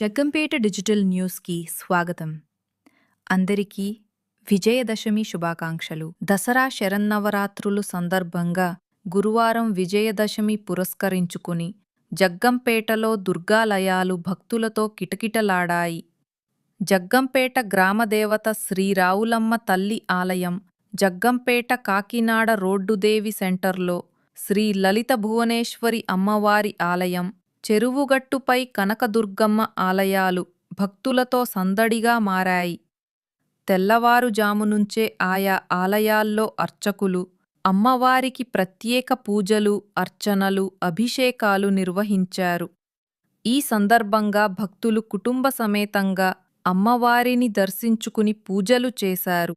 Jaggampeta digital న్యూస్కి స్వాగతం. అందరికీ విజయదశమి శుభాకాంక్షలు. దసరా శరన్నవరాత్రులు సందర్భంగా గురువారం విజయదశమి పురస్కరించుకుని జగ్గంపేటలో దుర్గాలయాలు భక్తులతో కిటకిటలాడాయి. జగ్గంపేట గ్రామదేవత శ్రీరావులమ్మ తల్లి ఆలయం జగ్గంపేట కాకినాడ రోడ్డుదేవి సెంటర్లో శ్రీ లలిత భువనేశ్వరి అమ్మవారి ఆలయం చెరువుగట్టుపై కనకదుర్గమ్మ ఆలయాలు భక్తులతో సందడిగా మారాయి. తెల్లవారుజామునుంచే ఆయా ఆలయాల్లో అర్చకులు అమ్మవారికి ప్రత్యేక పూజలు అర్చనలు అభిషేకాలు నిర్వహించారు. ఈ సందర్భంగా భక్తులు కుటుంబ సమేతంగా అమ్మవారిని దర్శించుకుని పూజలు చేశారు.